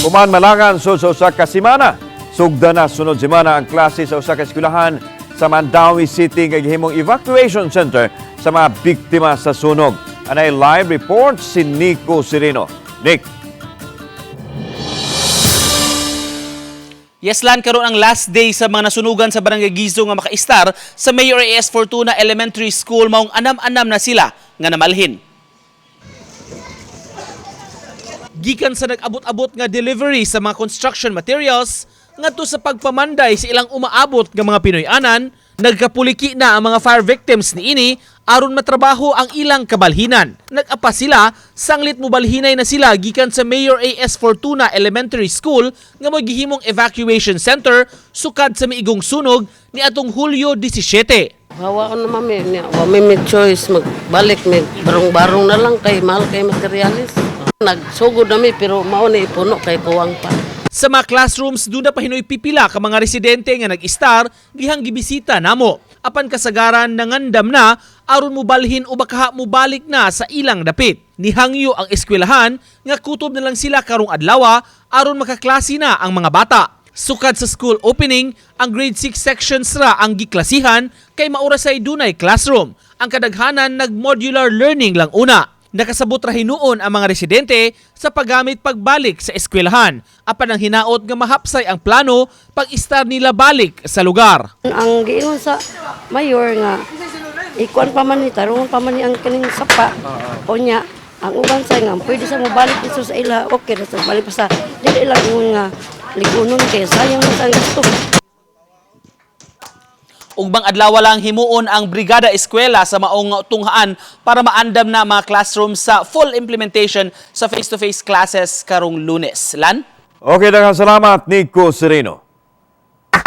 Kuman malangan so sa usa ka semana. Sugda na sunod semana ang klase sa usa ka eskwelahan sa Mandawi City nga gihimong evacuation center sa mga biktima sa sunog. Anay live report si Nico Sereno. Nick. Yeslan karon ang last day sa mga nasunugan sa Barangay Gizo nga makaistar sa Mayor AS Fortuna Elementary School maong anam-anam na sila nga namalhin. Gikan sa nag-abot-abot nga delivery sa mga construction materials ngadto sa pagpamanday sa ilang umaabot nga mga Pinoy-anan, nagkapuliki na ang mga fire victims ni ini aron matrabaho ang ilang kabalhinan. Nag-apa sila, sanglit mobalhinay na sila gikan sa Mayor AS Fortuna Elementary School nga magihimong evacuation center sukad sa miigong sunog ni atong Hulyo 17. Hawa ko na mami, may choice, magbalik, may barong-barong na lang kay mahal kay materialis. Nagsugod na mi, pero mao na ipuno kay puwang pa. Sa mga classrooms, doon na pahinoy pipila ka mga residente nga nag-star, gihang gibisita namo. Apan kasagaran nangandam na, aron mo balhin o baka mo balik na sa ilang dapit. Nihangyo ang eskwelahan, nga kutob na lang sila karong adlawa, aron makaklase na ang mga bata. Sukad sa school opening, ang grade 6 sections ra ang giklasihan kay maura sa dunay classroom. Ang kadaghanan nag-modular learning lang una. Nakasabot ra hinuon ang mga residente sa paggamit pagbalik sa eskwelahan. Apan ang hinaot nga mahapsay ang plano pag-istar nila balik sa lugar. Ang giingon sa mayor nga, ikuan pa man ni, tarungan pa man ni ang kaning sapa. O niya, ang uban sa nga, pwede sa mabalik dito sa ila, okay na sa balik pa sa, dili lang nga, ligunon kay sayang sa gusto. Ugbang adlaw lang himuon ang Brigada Eskwela sa maong tunghaan para maandam na mga classroom sa full implementation sa face-to-face classes karong Lunes. Lan? Okay, daghang salamat Nico Sereno.